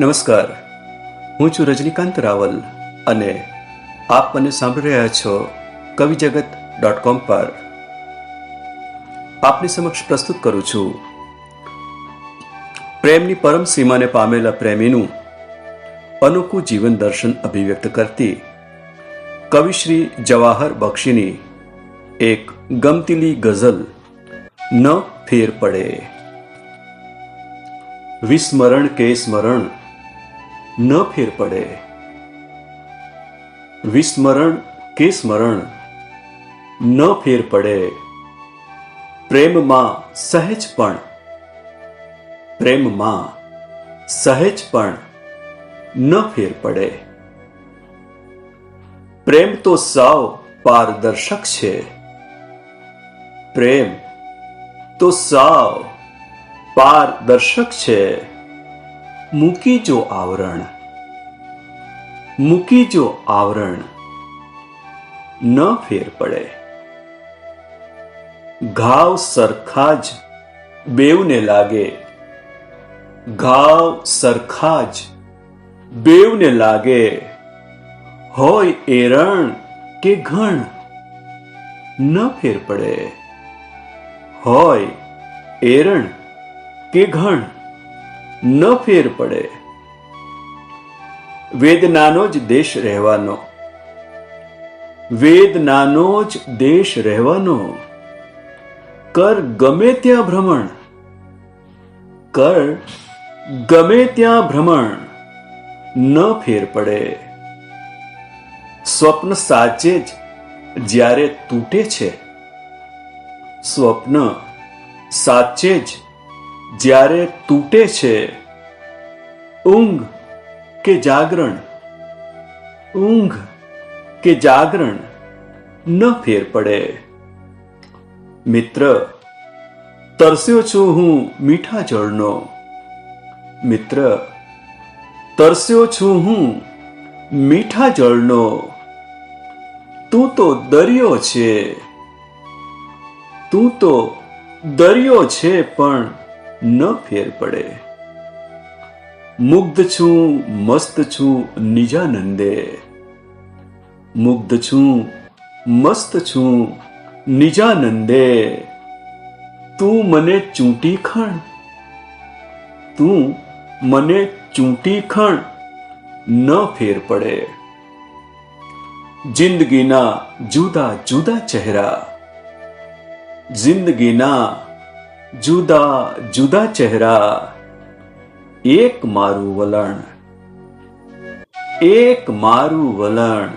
નમસ્કાર. હું છું રજનીકાંત રાવલ અને આપ મને સાંભળી રહ્યા છો કવિ જગત ડોટ કોમ પર. આપની સમક્ષ પ્રસ્તુત કરું છું. પ્રેમની પરમ સીમાને પામેલા પ્રેમીનું અનોખું જીવન દર્શન અભિવ્યક્ત કરતી કવિશ્રી જવાહર બક્ષીની એક ગમતીલી ગઝલ ન ફેર પડે. વિસ્મરણ કે સ્મરણ ન ફેર પડે. વિસ્મરણ કે સ્મરણ ન ફેર પડે. પ્રેમમાં સહેજ પણ. પ્રેમમાં સહેજ પણ ન ફેર પડે. પ્રેમ તો સાવ પારદર્શક છે. પ્રેમ તો સાવ પારદર્શક છે. મૂકી જો આવરણ. મૂકી જો આવરણ. ન ફેર પડે. ઘાવ સરખા જ બેવને લાગે. ઘાવ સરખા જ બેવને લાગે. હોય એરણ કે ઘણ, ન ફેર પડે. હોય એરણ કે ઘણ ન ફેર પડે. વેદનાનો જ દેશ રહેવાનો. વેદનાનો જ દેશ રહેવાનો. કર ગમે ત્યાં ભ્રમણ. કર ગમે ત્યાં ભ્રમણ. ન ફેર પડે. સ્વપ્ન સાચે જ જ્યારે તૂટે છે. સ્વપ્ન સાચે જ જ્યારે તૂટે છે, ઊંઘ કે જાગરણ? ઊંઘ કે જાગરણ ન ફેર પડે. મિત્ર, તરસ્યો છું હું મીઠા જળનો. મિત્ર, તરસ્યો છું હું મીઠા જળનો. તું તો દરિયો છે. તું તો દરિયો છે પણ ન ફેર પડે. મુગ્ધ છું, મસ્ત છું, નિજાનંદે. મુગ્ધ છું, મસ્ત છું, નિજાનંદે. તું મને ચૂંટી ખણ. તું મને ચૂંટી ખણ. ન ફેર પડે. જિંદગીના જુદા જુદા ચહેરા. જિંદગીના જુદા જુદા ચહેરા, એક મારું વલણ, એક મારું વલણ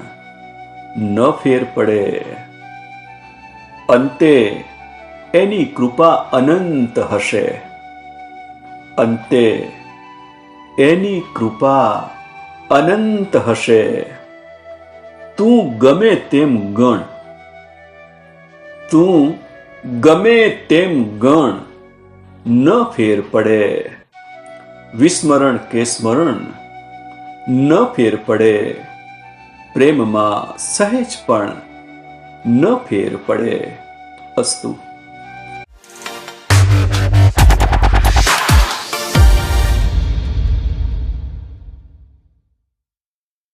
ન ફેર પડે. અંતે એની કૃપા અનંત હશે. અંતે એની કૃપા અનંત હશે. તું ગમે તેમ ગણ. તું ગમે તેમ ગણ. ન ફેર પડે. વિસ્મરણ કે સ્મરણ ન ફેર પડે. પ્રેમમાં સહેજ પણ ન ફેર પડે અસ્તુ.